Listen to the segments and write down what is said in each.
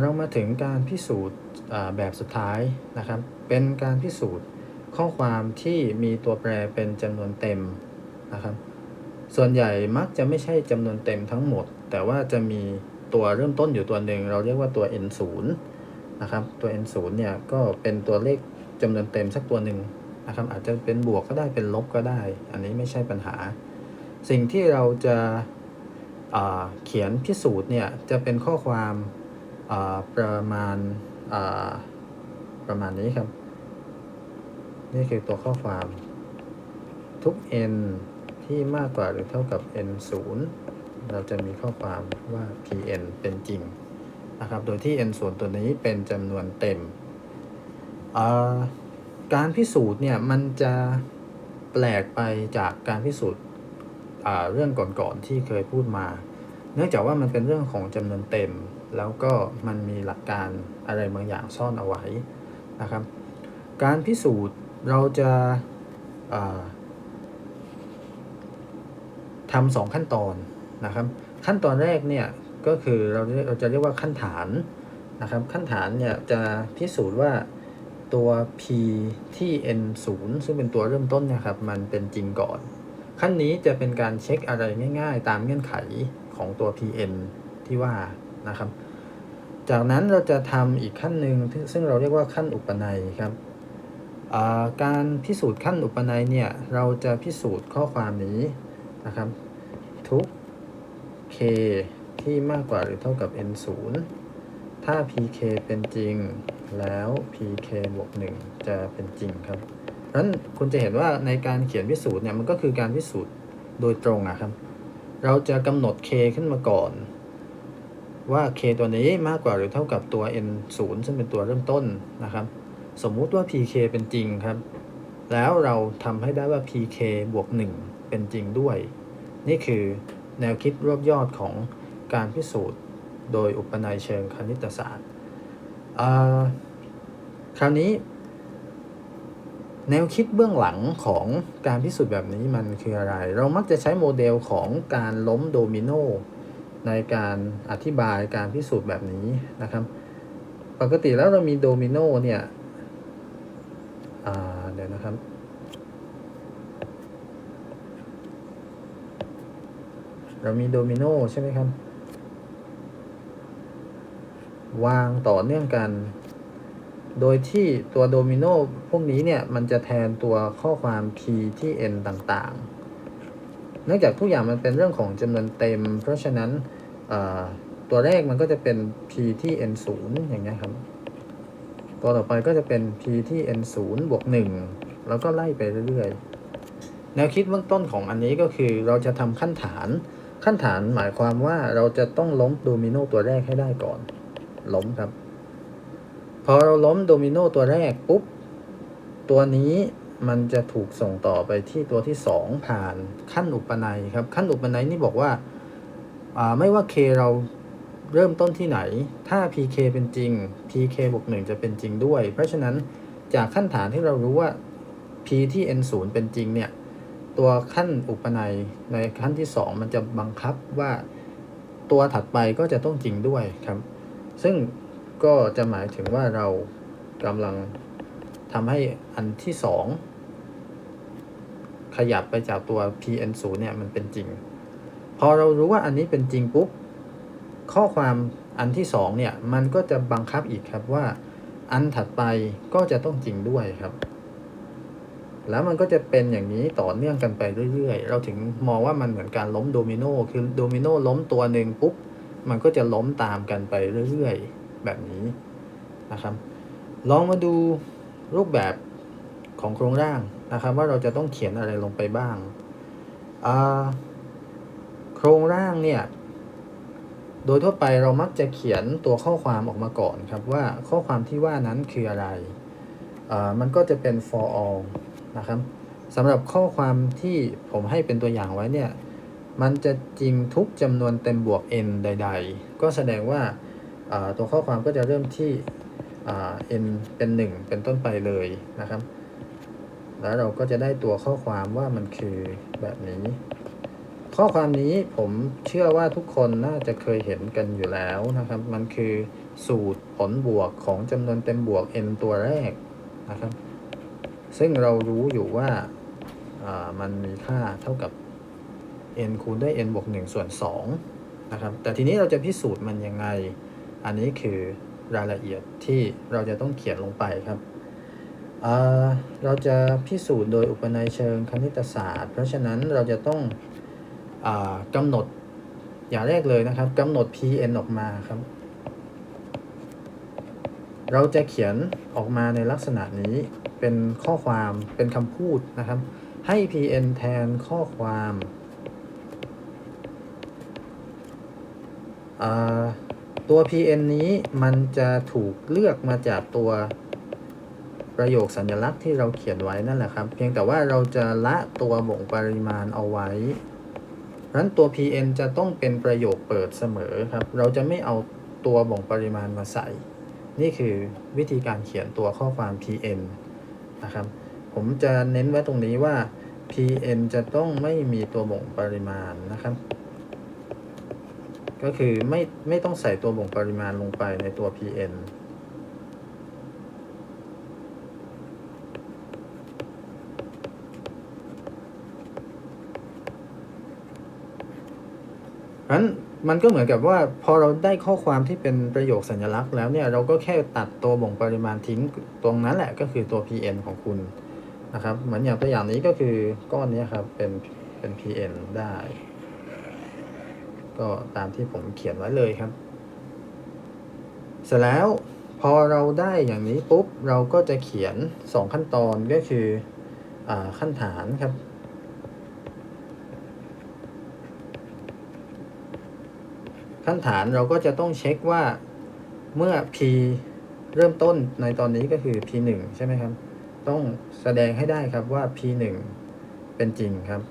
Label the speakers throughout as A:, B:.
A: เรามาถึงการพิสูจน์แบบสุดท้ายนะครับ เป็นการพิสูจน์ข้อความที่มีตัวแปรเป็นจำนวนเต็มนะครับ ส่วนใหญ่มักจะไม่ใช่จำนวนเต็มทั้งหมด แต่ว่าจะมีตัวเริ่มต้นอยู่ตัวหนึ่งเราเรียกว่าตัว n 0นะครับ ตัว n 0เนี่ยก็เป็นตัวเลขจำนวนเต็มสักตัวหนึ่งนะครับอาจจะเป็นบวกก็ได้เป็นลบก็ได้ อันนี้ไม่ใช่ปัญหา สิ่งที่เราจะอ่าเขียนพิสูจน์เนี่ยจะเป็นข้อความ ประมาณประมาณนี้ครับ นี่คือตัวข้อความ ทุก n ที่มากกว่าหรือเท่ากับ n 0เราจะมีข้อความว่า pn เป็นจริงนะครับ โดยที่ n ส่วนตัวนี้เป็นจำนวนเต็ม การพิสูจน์เนี่ยมันจะแปลกไปจากการพิสูจน์เรื่องก่อนๆที่เคยพูดมา เนื่องจากว่ามันเป็นเรื่องของจำนวนเต็ม แล้วก็มันมีหลักการอะไรบางอย่างซ่อนเอาไว้นะครับ การพิสูจน์เราจะาทำสองขั้นตอนนะครับ ขั้นตอนแรกเนี่ยก็คือเราเราจะเรียกว่าขั้นฐานนะครับ ขั้นฐานเนี่ยจะพิสูจน์ว่าตัว p ที่ n 0ซึ่งเป็นตัวเริ่มต้นนะครับ มันเป็นจริงก่อน ขั้นนี้จะเป็นการเช็คอะไรง่าย ๆ ตามเงื่อนไขของตัว pn ที่ว่านะครับ จากนั้นเราจะทำอีกขั้นหนึ่งซึ่งเราเรียกว่าขั้นอุปนัยครับาการพิสูจน์ขั้นอุปนัยเนี่ยเราจะพิสูจน์ข้อความนี้นะครับทุก k ที่มากกว่าหรือเท่ากับ n 0ถ้า pk เป็นจริงแล้ว pk บวก1จะเป็นจริงครับนั้นคุณจะเห็นว่าในการเขียนพิสูจน์เนี่ยมันก็คือการพิสูจน์โดยตรงอะครับ เราจะกำหนด k ขึ้นมาก่อน ว่า k ตัวนี้มากกว่าหรือเท่ากับตัว n 0ซึ่งเป็นตัวเริ่มต้นนะครับ สมมุติว่า pk เป็นจริงครับ แล้วเราทำให้ได้ว่า pk บวก 1 เป็นจริงด้วย นี่คือแนวคิดรวบยอดของการพิสูจน์โดยอุปนัยเชิงคณิตศาสตร์คราวนี้ แนวคิดเบื้องหลังของการพิสูจน์แบบนี้มันคืออะไร เรามักจะใช้โมเดลของการล้มโดมิโน ในการอธิบายการพิสูจน์แบบนี้นะครับ ปกติแล้วเรามีโดมิโนเนี่ยเดี๋ยวนะครับ เรามีโดมิโนใช่ไหมครับ วางต่อเนื่องกัน โดยที่ตัวโดมิโนพวกนี้เนี่ย มันจะแทนตัวข้อความ p ที่ n ต่างๆ เนื่องจากทุกอย่างมันเป็นเรื่องของจำนวนเต็ม เพราะฉะนั้นตัวแรกมันก็จะเป็น p ที่ n 0อย่างเงี้ยครับ ตัวต่อไปก็จะเป็น p ที่ n 0บวก1แล้วก็ไล่ไปเรื่อยๆ แนวคิดเบื้องต้นของอันนี้ก็คือเราจะทำขั้นฐาน ขั้นฐานหมายความว่าเราจะต้องล้มโดมิโนตัวแรกให้ได้ก่อน ล้มครับ พอเราล้มโดมิโนตัวแรกปุ๊บ ตัวนี้ มันจะถูกส่งต่อไปที่ตัวที่ 2 ผ่านขั้นอุปนัยครับ ขั้นอุปนัยนี่บอกว่าาไม่ว่า k เราเริ่มต้นที่ไหน ถ้า pk เป็นจริง pk บวก1จะเป็นจริงด้วย เพราะฉะนั้นจากขั้นฐานที่เรารู้ว่า p ที่ n 0เป็นจริงเนี่ย ตัวขั้นอุปนัยในขั้นที่ 2 มันจะบังคับว่าตัวถัดไปก็จะต้องจริงด้วยครับ ซึ่งก็จะหมายถึงว่าเรากำลัง ทำให้อันที่2ขยับไปจากตัว pn 0เนี่ยมันเป็นจริง พอเรารู้ว่าอันนี้เป็นจริงปุ๊บ ข้อความอันที่2เนี่ย มันก็จะบังคับอีกครับว่า อันถัดไปก็จะต้องจริงด้วยครับ แล้วมันก็จะเป็นอย่างนี้ต่อเนื่องกันไปเรื่อยๆ เราถึงมองว่ามันเหมือนการล้มโดมิโนคือโดมิโนล้มตัวหนึ่งปุ๊บ มันก็จะล้มตามกันไปเรื่อยๆ แบบนี้นะครับ ลองมาดู รูปแบบของโครงร่างนะครับ ว่าเราจะต้องเขียนอะไรลงไปบ้าง โครงร่างเนี่ย โดยทั่วไปเรามักจะเขียนตัวข้อความออกมาก่อนครับว่าข้อความที่ว่านั้นคืออะไรมันก็จะเป็น for all นะครับสำหรับข้อความที่ผมให้เป็นตัวอย่างไว้เนี่ย มันจะจริงทุกจำนวนเต็มบวก n ใด ๆ ก็แสดงว่าตัวข้อความก็จะเริ่มที่ n เป็น 1 เป็นต้นไปเลยนะครับ แล้วเราก็จะได้ตัวข้อความว่ามันคือแบบนี้ ข้อความนี้ผมเชื่อว่าทุกคนน่าจะเคยเห็นกันอยู่แล้วนะครับ มันคือสูตรผลบวกของจำนวนเต็มบวก n ตัวแรกนะครับ ซึ่งเรารู้อยู่ว่ามันมีค่าเท่ากับ n คูณด้วย n บวก1ส่วน2นะครับ แต่ทีนี้เราจะพิสูจน์มันยังไง อันนี้คือ รายละเอียดที่เราจะต้องเขียนลงไปครับ เราจะพิสูจน์โดยอุปนัยเชิงคณิตศาสตร์ เพราะฉะนั้นเราจะต้องอกำหนดอย่างแรกเลยนะครับกำหนด pn ออกมาครับ เราจะเขียนออกมาในลักษณะนี้เป็นข้อความเป็นคำพูดนะครับ ให้ pn แทนข้อความ ตัว pn นี้มันจะถูกเลือกมาจากตัวประโยคสัญลักษณ์ที่เราเขียนไว้นั่นแหละครับ เพียงแต่ว่าเราจะละตัวบ่งปริมาณเอาไว้เพราะฉะนั้นตัว pn จะต้องเป็นประโยคเปิดเสมอครับ เราจะไม่เอาตัวบ่งปริมาณมาใส่ นี่คือวิธีการเขียนตัวข้อความ pn นะครับ ผมจะเน้นไว้ตรงนี้ว่า pn จะต้องไม่มีตัวบ่งปริมาณนะครับ ก็คือไม่ไม่ต้องใส่ตัวบ่งปริมาณลงไปในตัว pn เพราะฉะนั้นมันก็เหมือนกับว่าพอเราได้ข้อความที่เป็นประโยคสัญลักษณ์แล้วเนี่ยเราก็แค่ตัดตัวบ่งปริมาณทิ้งตรงนั้นแหละก็คือตัว pn ของคุณนะครับ เหมือนอย่างตัวอย่างนี้ก็คือก้อนนี้ครับเป็นเป็น pn ได้ ก็ตามที่ผมเขียนไว้เลยครับ เสร็จแล้วพอเราได้อย่างนี้ปุ๊บเราก็จะเขียน 2 ขั้นตอนก็คืออขั้นฐานครับ ขั้นฐานเราก็จะต้องเช็คว่าเมื่อ p เริ่มต้นในตอนนี้ก็คือ p 1ใช่ไหมครับ ต้องแสดงให้ได้ครับว่า p 1เป็นจริงครับ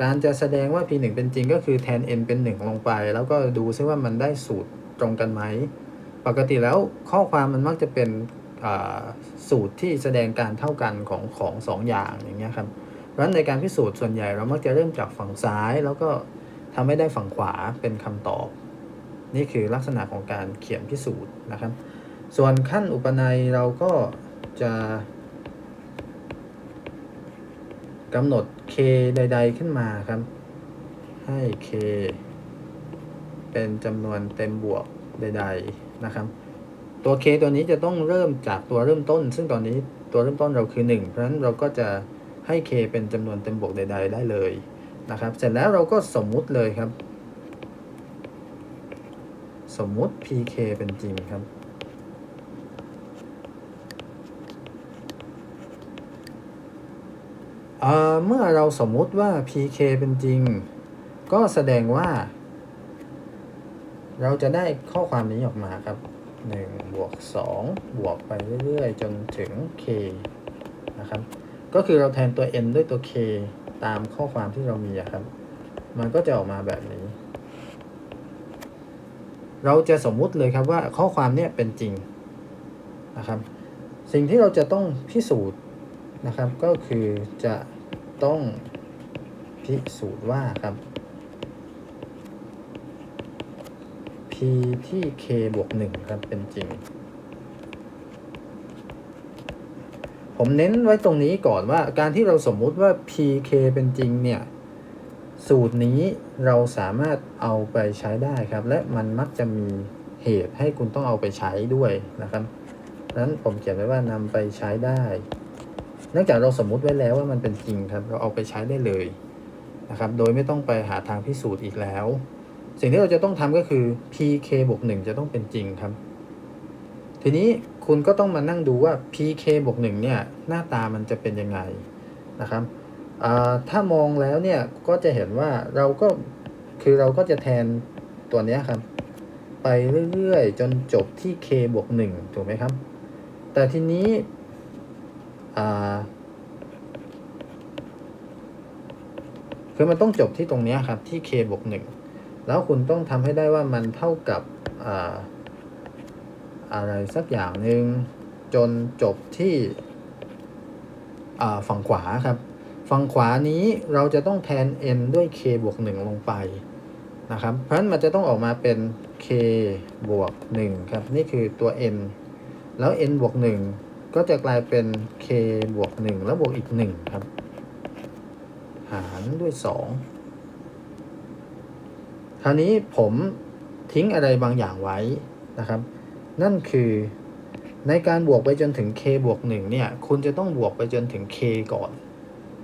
A: การจะแสดงว่า p 1เป็นจริงก็คือแทน n เป็น 1 ลงไป แล้วก็ดูซิว่ามันได้สูตรตรงกันไหม ปกติแล้วข้อความมันมักจะเป็นสูตรที่แสดงการเท่ากันของของสองอย่างอย่างเงี้ยครับ เพราะฉะนั้นในการพิสูจน์ส่วนใหญ่เรามักจะเริ่มจากฝั่งซ้าย แล้วก็ทำให้ได้ฝั่งขวาเป็นคำตอบ นี่คือลักษณะของการเขียนพิสูจน์นะครับ ส่วนขั้นอุปนัยเราก็จะ กำหนด k ใด ๆ ขึ้นมาครับ ให้ k เป็นจำนวนเต็มบวกใด ๆ นะครับ ตัว k ตัวนี้จะต้องเริ่มจากตัวเริ่มต้น ซึ่งตอนนี้ตัวเริ่มต้นเราคือ 1 เพราะฉะนั้นเราก็จะให้ k เป็นจำนวนเต็มบวกใด ๆ ได้เลยนะครับ เสร็จแล้วเราก็สมมุติเลยครับ สมมุติ pk เป็นจริงครับ เมื่อเราสมมุติว่า pk เป็นจริง ก็แสดงว่า เราจะได้ข้อความนี้ออกมาครับ1บวก2บวกไปเรื่อยๆ จนถึง k นะครับ ก็คือเราแทนตัว n ด้วยตัว k ตามข้อความที่เรามีครับ มันก็จะออกมาแบบนี้ เราจะสมมุติเลยครับว่าข้อความเนี้ยเป็นจริงนะครับ สิ่งที่เราจะต้องพิสูจน์นะครับ ก็คือจะ ต้องพิสูจน์ว่าครับ p ที่ k บวก1ครับเป็นจริง ผมเน้นไว้ตรงนี้ก่อนว่าการที่เราสมมุติว่า pk เป็นจริงเนี่ย สูตรนี้เราสามารถเอาไปใช้ได้ครับ และมันมักจะมีเหตุให้คุณต้องเอาไปใช้ด้วยนะครับนั้นผมเขียนไว้ว่านำไปใช้ได้ เนื่องจากเราสมมุติไว้แล้วว่ามันเป็นจริงครับ เราเอาไปใช้ได้เลยนะครับ โดยไม่ต้องไปหาทางพิสูจน์อีกแล้ว สิ่งที่เราจะต้องทำก็คือ pk บวก1จะต้องเป็นจริงครับ ทีนี้คุณก็ต้องมานั่งดูว่า pk บวก1เนี่ยหน้าตามันจะเป็นยังไงนะครับถ้ามองแล้วเนี่ยก็จะเห็นว่าเราก็คือเราก็จะแทนตัวนี้ครับ ไปเรื่อยๆ จนจบที่ k บวก1ถูกไหมครับ แต่ทีนี้ คือมันต้องจบที่ตรงนี้ครับที่ k บวก1แล้วคุณต้องทำให้ได้ว่ามันเท่ากับอ่าอะไรสักอย่างหนึ่งจนจบที่ฝั่งขวาครับ ฝั่งขวานี้เราจะต้องแทน n ด้วย k บวก1ลงไปนะครับ เพราะฉะนั้นมันจะต้องออกมาเป็น k บวก1ครับ นี่คือตัว n แล้ว n บวก1 ก็จะกลายเป็น k บวก 1 แล้วบวกอีก 1 ครับ หารด้วย 2 คราวนี้ผมทิ้งอะไรบางอย่างไว้นะครับ นั่นคือในการบวกไปจนถึง k บวก 1 เนี่ย คุณจะต้องบวกไปจนถึง k ก่อน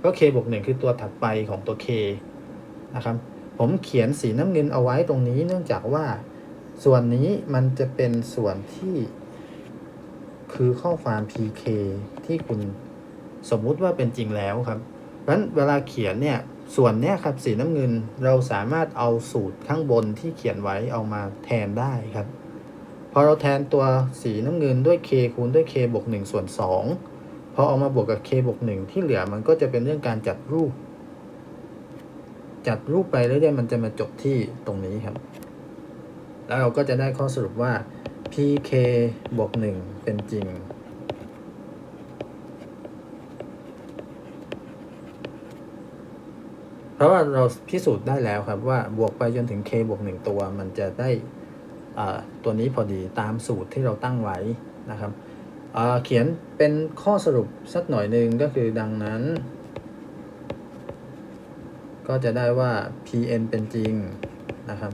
A: ก็ k บวก 1 คือตัวถัดไปของตัว k นะครับ ผมเขียนสีน้ำเงินเอาไว้ตรงนี้เนื่องจากว่าส่วนนี้มันจะเป็นส่วนที่ คือข้อความ pk ที่คุณสมมุติว่าเป็นจริงแล้วครับเพราะฉะนั้นเวลาเขียนเนี่ยส่วนเนี้ยครับสีน้ำเงินเราสามารถเอาสูตรข้างบนที่เขียนไว้เอามาแทนได้ครับ พอเราแทนตัวสีน้ำเงินด้วย k คูณด้วย k บวก1ส่วน2พอเอามาบวกกับ k บวก1ที่เหลือมันก็จะเป็นเรื่องการจัดรูป จัดรูปไปเรื่อยๆมันจะมาจบที่ตรงนี้ครับ แล้วเราก็จะได้ข้อสรุปว่า pk บวก1เป็นจริง เพราะว่าเราพิสูจน์ได้แล้วครับว่าบวกไปจนถึง k บวก1ตัว มันจะได้ตัวนี้พอดีตามสูตรที่เราตั้งไว้นะครับเขียนเป็นข้อสรุปสักหน่อยหนึ่งก็คือดังนั้น ก็จะได้ว่า pn เป็นจริงนะครับ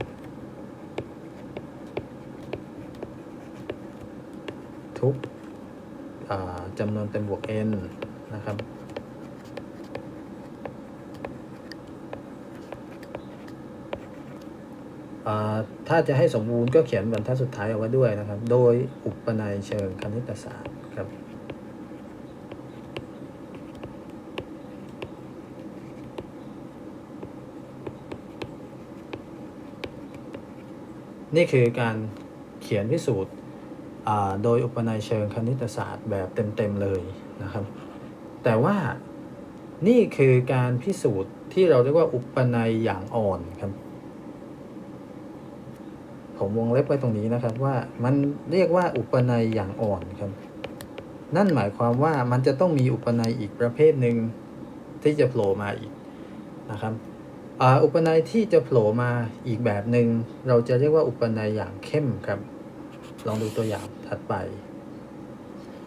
A: ทุกจำนวนเต็มบวก n นะครับ ถ้าจะให้สมบูรณ์ก็เขียนบรรทัดสุดท้ายเอาไว้ด้วยนะครับ โดยอุปนัยเชิงคณิตศาสตร์ครับนี่คือการเขียนพิสูจน์ โดยอุปนัยเชิงคณิตศาสตร์แบบเต็มๆเลยนะครับ แต่ว่านี่คือการพิสูจน์ที่เราเรียกว่าอุปนัยอย่างอ่อนครับ ผมวงเล็บไว้ตรงนี้นะครับว่ามันเรียกว่าอุปนัยอย่างอ่อนครับ นั่นหมายความว่ามันจะต้องมีอุปนัยอีกประเภทหนึ่งที่จะโผล่มาอีกนะครับอุปนัยที่จะโผล่มาอีกแบบหนึ่งเราจะเรียกว่าอุปนัยอย่างเข้มครับ ลองดูตัวอย่างถัดไป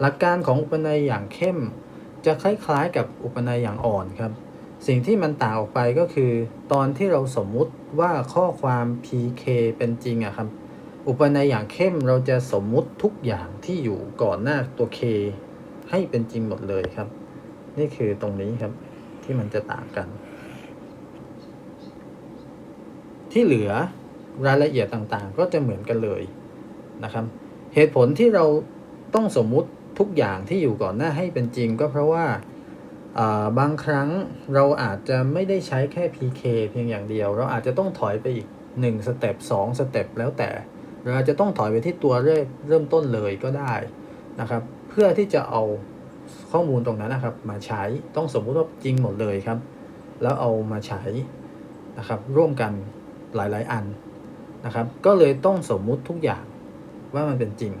A: หลักการของอุปนัยอย่างเข้ม จะคล้ายๆกับอุปนัยอย่างอ่อนครับ สิ่งที่มันต่างออกไปก็คือ ตอนที่เราสมมุติว่าข้อความ pk เป็นจริงอะครับ อุปนัยอย่างเข้มเราจะสมมุติทุกอย่างที่อยู่ก่อนหน้าตัว k ให้เป็นจริงหมดเลยครับ นี่คือตรงนี้ครับที่มันจะต่างกัน ที่เหลือรายละเอียดต่างๆ ก็จะเหมือนกันเลย นะครับ เหตุผลที่เราต้องสมมุติทุกอย่างที่อยู่ก่อนหน้าให้เป็นจริงก็เพราะว่าบางครั้งเราอาจจะไม่ได้ใช้แค่ PK เพียงอย่างเดียว เราอาจจะต้องถอยไปอีก1สเต็ป2สเต็ปแล้วแต่ เราอาจจะต้องถอยไปที่ตัวเริ่มเริ่มต้นเลยก็ได้นะครับ เพื่อที่จะเอาข้อมูลตรงนั้นนะครับ มาใช้ต้องสมมุติว่าจริงหมดเลยครับ แล้วเอามาใช้นะครับ ร่วมกันหลาย ๆ อันนะครับ ก็เลยต้องสมมุติทุกอย่าง ว่ามันเป็นจริง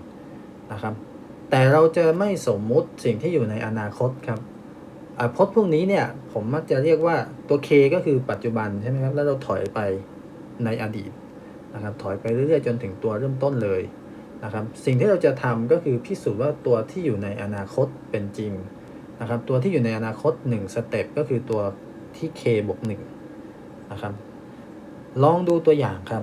A: นะครับ แต่เราจะไม่สมมุติสิ่งที่อยู่ในอนาคตครับอ่าพจน์พวกนี้เนี่ยผมมักจะเรียกว่าตัว k ก็คือปัจจุบันใช่ไหมครับ แล้วเราถอยไปในอดีตนะครับ ถอยไปเรื่อยๆจนถึงตัวเริ่มต้นเลยนะครับ สิ่งที่เราจะทำก็คือพิสูจน์ว่าตัวที่อยู่ในอนาคตเป็นจริงนะครับ ตัวที่อยู่ในอนาคต1สเต็ปก็คือตัวที่ k บวก1นะครับ ลองดูตัวอย่างครับ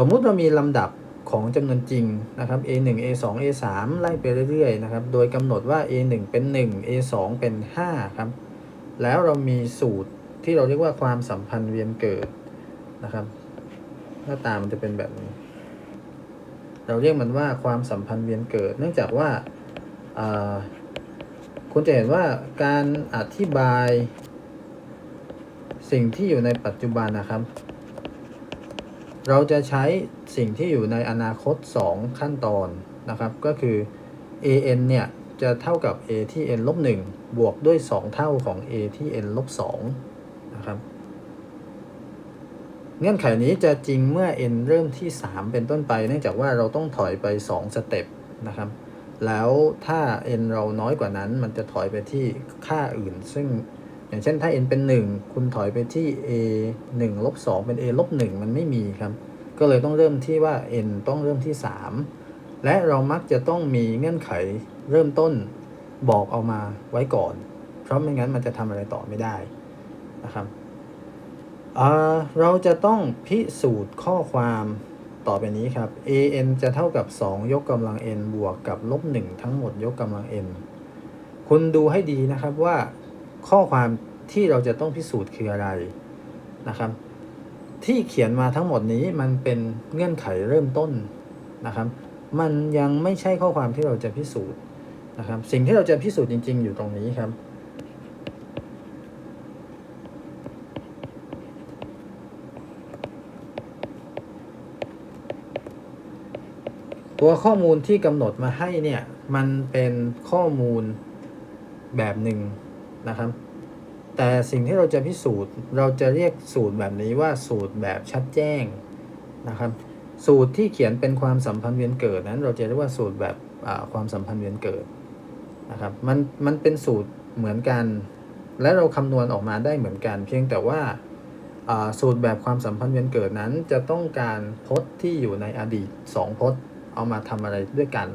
A: สมมุติเรามีลำดับของจำนวนจริงนะครับ a 1 a 2 a 3 ไล่ไปเรื่อยๆนะครับ โดยกำหนดว่า a 1 เป็น 1 a 2 เป็น 5 ครับ แล้วเรามีสูตรที่เราเรียกว่าความสัมพันธ์เวียนเกิดนะครับ หน้าตามันจะเป็นแบบนี้ เราเรียกมันว่าความสัมพันธ์เวียนเกิด เนื่องจากว่าอ่าคุณจะเห็นว่าการอธิบายสิ่งที่อยู่ในปัจจุบันนะครับ เราจะใช้สิ่งที่อยู่ในอนาคต 2 ขั้นตอนนะครับ ก็คือ an เนี่ย จะเท่ากับ a ที่ n ลบ1บวกด้วย 2 เท่าของ a ที่ n ลบ2นะครับ เงื่อนไขนี้จะจริงเมื่อ n เริ่มที่ 3 เป็นต้นไป เนื่องจากว่าเราต้องถอยไป 2 สเต็ปนะครับ แล้วถ้า n เราน้อยกว่านั้น มันจะถอยไปที่ค่าอื่น ซึ่ง อย่างเช่นถ้า n เป็น 1 คุณถอยไปที่ a 1ลบ2เป็น a ลบ1มันไม่มีครับ ก็เลยต้องเริ่มที่ว่า n ต้องเริ่มที่ 3 และเรามักจะต้องมีเงื่อนไขเริ่มต้นบอกเอามาไว้ก่อน เพราะไม่งั้นมันจะทำอะไรต่อไม่ได้นะครับเเราจะต้องพิสูจน์ข้อความต่อไปนี้ครับ an จะเท่ากับ 2 ยกกำลัง n บวกกับลบ1ทั้งหมดยกกำลัง n คุณดูให้ดีนะครับว่า ข้อความที่เราจะต้องพิสูจน์คืออะไรนะครับ ที่เขียนมาทั้งหมดนี้มันเป็นเงื่อนไขเริ่มต้นนะครับ มันยังไม่ใช่ข้อความที่เราจะพิสูจน์นะครับ สิ่งที่เราจะพิสูจน์จริง ๆ อยู่ตรงนี้ครับตัวข้อมูลที่กำหนดมาให้เนี่ย มันเป็นข้อมูลแบบหนึ่ง นะครับ แต่สิ่งที่เราจะพิสูจน์เราจะเรียกสูตรแบบนี้ว่าสูตรแบบชัดแจ้งนะครับ สูตรที่เขียนเป็นความสัมพันธ์เวียนเกิดนั้น เราจะเรียกว่าสูตรแบบความสัมพันธ์เวียนเกิดนะครับมันมันเป็นสูตรเหมือนกัน และเราคำนวณออกมาได้เหมือนกัน เพียงแต่ว่าสูตรแบบความสัมพันธ์เวียนเกิดนั้น จะต้องการพจน์ที่อยู่ในอดีตสองพจน์ เอามาทำอะไรด้วยกัน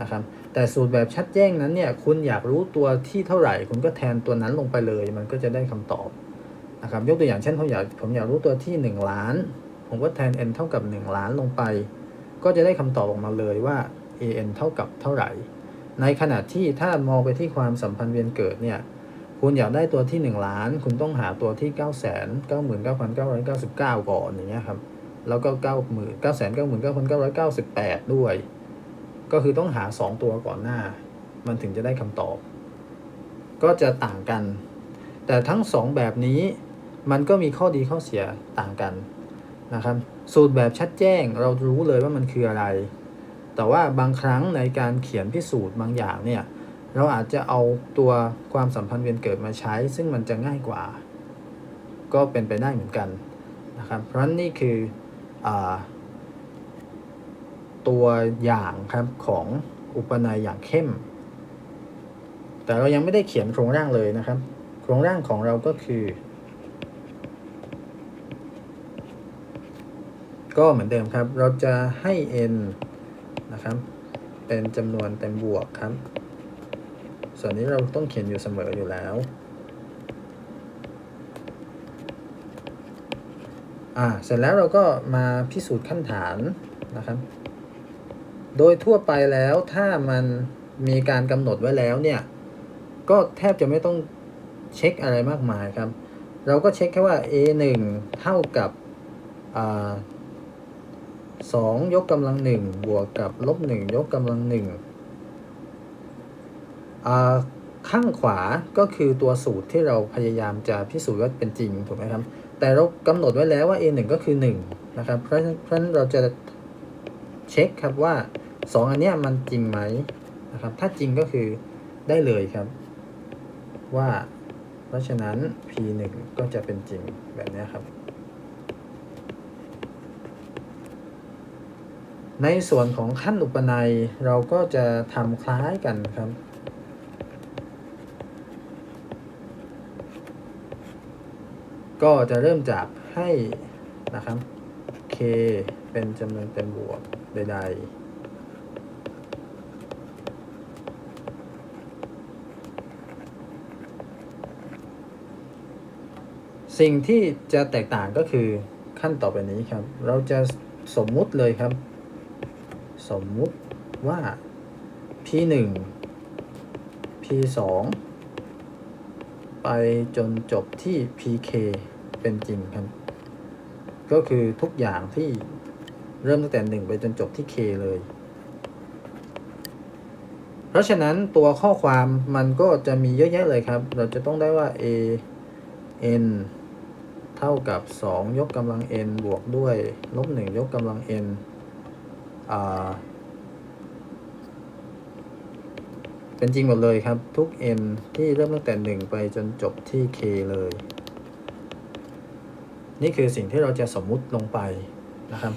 A: นะครับ แต่สูตรแบบชัดแจ้งนั้นเนี่ยคุณอยากรู้ตัวที่เท่าไหร่ คุณก็แทนตัวนั้นลงไปเลย มันก็จะได้คำตอบนะครับยกตัวอย่างเช่นผมอยากผมอยากรู้ตัวที่ 1 ล้าน ผมก็แทน n เท่ากับ 1 ล้านลงไป ก็จะได้คำตอบออกมาเลยว่า an เท่ากับเท่าไหร่ ในขณะที่ถ้ามองไปที่ความสัมพันธ์เวียนเกิดเนี่ยคุณอยากได้ตัวที่ 1 ล้าน คุณต้องหาตัวที่ 9 9 9 9 9 9 9ก่อนอย่างเงี้ยครับแล้วก็ 9 9 9 9 9 9 8 ด้วย ก็คือต้องหา 2 ตัวก่อนหน้า มันถึงจะได้คำตอบ ก็จะต่างกัน แต่ทั้ง 2 แบบนี้มันก็มีข้อดีข้อเสียต่างกันนะครับ สูตรแบบชัดแจ้งเรารู้เลยว่ามันคืออะไร แต่ว่าบางครั้งในการเขียนพิสูจน์บางอย่างเนี่ย เราอาจจะเอาตัวความสัมพันธ์เวียนเกิดมาใช้ ซึ่งมันจะง่ายกว่า ก็เป็นไปได้เหมือนกันนะครับ เพราะนี่คืออา ตัวอย่างครับของอุปนัยอย่างเข้ม แต่เรายังไม่ได้เขียนโครงร่างเลยนะครับ โครงร่างของเราก็คือ ก็เหมือนเดิมครับ เราจะให้ n นะครับ เป็นจำนวนเต็มบวกครับ ส่วนนี้เราต้องเขียนอยู่เสมออยู่แล้วอ่าเสร็จแล้วเราก็มาพิสูจน์ขั้นฐานนะครับ โดยทั่วไปแล้วถ้ามันมีการกำหนดไว้แล้วเนี่ย ก็แทบจะไม่ต้องเช็คอะไรมากมายครับ เราก็เช็คแค่ว่า a 1เท่ากับอ่าสองยกกำลังหนึ่งบวกกับลบหนึ่งยกกำลังหนึ่งข้างขวาก็คือตัวสูตรที่เราพยายามจะพิสูจน์ว่าเป็นจริงถูกไหมครับ แต่เรากำหนดไว้แล้วว่า a 1ก็คือ1นะครับเพราะฉะนั้นเพราะฉะนั้นเราจะ เช็คครับว่า 2 อันเนี้ยมันจริงไหมนะครับ ถ้าจริงก็คือได้เลยครับ ว่า เพราะฉะนั้น p 1ก็จะเป็นจริงแบบนี้ครับ ในส่วนของขั้นอุปนัยเราก็จะทำคล้ายกันครับก็จะเริ่มจากให้นะครับ k เป็นจำนวนเต็มบวก ใดๆ สิ่งที่จะแตกต่างก็คือขั้นต่อไปนี้ครับ เราจะสมมุติเลยครับ สมมุติว่า p 1 p 2ไปจนจบที่ pk เป็นจริงครับ ก็คือทุกอย่างที่ เริ่มตั้งแต่ 1 ไปจนจบที่ k เลย เพราะฉะนั้นตัวข้อความมันก็จะมีเยอะแยะเลยครับ เราจะต้องได้ว่า a n เท่ากับ 2 ยกกำลัง n บวกด้วยลบ1ยกกำลัง n อ่าเป็นจริงหมดเลยครับ ทุก n ที่เริ่มตั้งแต่ 1 ไปจนจบที่ k เลย นี่คือสิ่งที่เราจะสมมุติลงไปนะครับ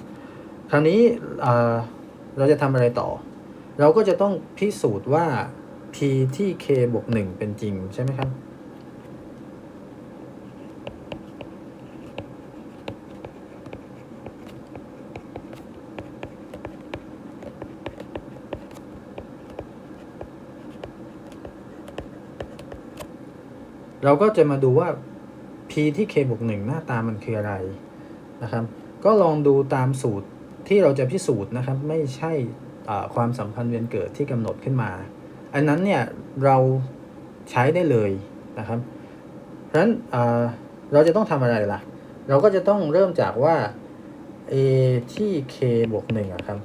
A: คราวนี้เราจะทำอะไรต่อ เราก็จะต้องพิสูจน์ว่า p ที่ k บวก1เป็นจริงใช่ไหมครับ เราก็จะมาดูว่า p ที่ k บวก1หน้าตามันคืออะไรนะครับ ก็ลองดูตามสูตร ที่เราจะพิสูจน์นะครับไม่ใช่ความสัมพันธ์เวียนเกิดที่กำหนดขึ้นมา อันนั้นเนี่ยเราใช้ได้เลยนะครับเพราะฉะนั้นเราจะต้องทำอะไรล่ะ เราก็จะต้องเริ่มจากว่า a ที่ k บวก1อะครับ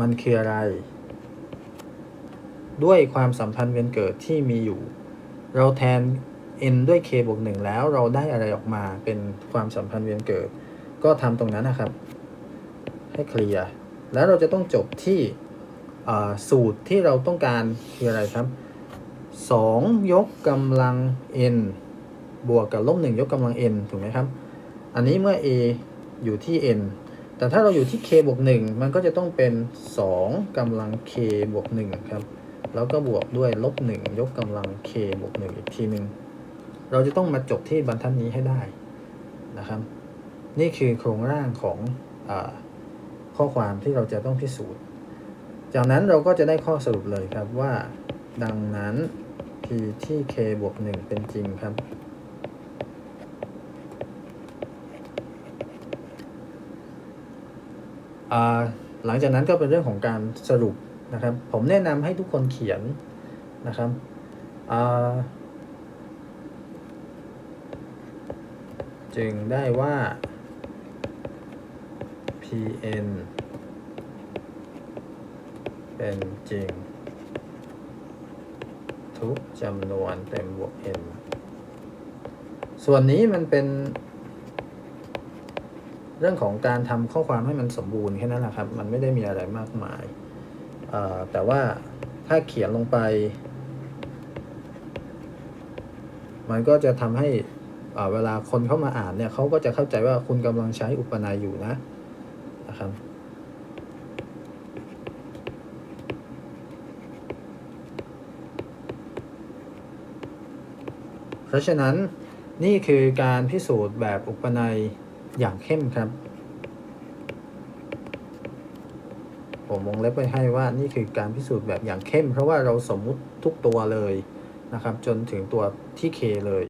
A: มันคืออะไร ด้วยความสัมพันธ์เวียนเกิดที่มีอยู่ เราแทน n ด้วย k บวก1แล้วเราได้อะไรออกมาเป็นความสัมพันธ์เวียนเกิด ก็ทำตรงนั้นนะครับ ให้เคลียร์แล้วเราจะต้องจบที่สูตรที่เราต้องการคืออะไรครับ 2 ยกกำลัง n บวกกับลบ1ยกกำลัง n ถูกไหมครับ อันนี้เมื่อ a อยู่ที่ n แต่ถ้าเราอยู่ที่ k บวก 1 มันก็จะต้องเป็น 2กำลัง k บวก 1 ครับ แล้วก็บวกด้วยลบ 1 ยกกำลัง k บวก 1 อีกทีหนึ่งเราจะต้องมาจบที่บรรทัดนี้ให้ได้นะครับ นี่คือโครงร่างของอ ข้อความที่เราจะต้องพิสูจน์ จากนั้นเราก็จะได้ข้อสรุปเลยครับว่า ดังนั้น p ที่ k บวก1เป็นจริงครับ หลังจากนั้นก็เป็นเรื่องของการสรุปนะครับ ผมแนะนำให้ทุกคนเขียนนะครับจึงได้ว่า pn เป็นจริง ทุกจำนวนเต็มบวก n ส่วนนี้มันเป็น เรื่องของการทำข้อความให้มันสมบูรณ์แค่นั้นแหละครับ มันไม่ได้มีอะไรมากมาย แต่ว่าถ้าเขียนลงไป มันก็จะทำให้เวลาคนเข้ามาอ่านเนี่ยเขาก็จะเข้าใจว่าคุณกำลังใช้อุปนายอยู่นะ นะครับเพราะฉะนั้นนี่คือการพิสูจน์แบบอุปนัยอย่างเข้มครับ ผมวงเล็บไว้ให้ว่านี่คือการพิสูจน์แบบอย่างเข้ม เพราะว่าเราสมมุติทุกตัวเลยนะครับ จนถึงตัวที่ k เลย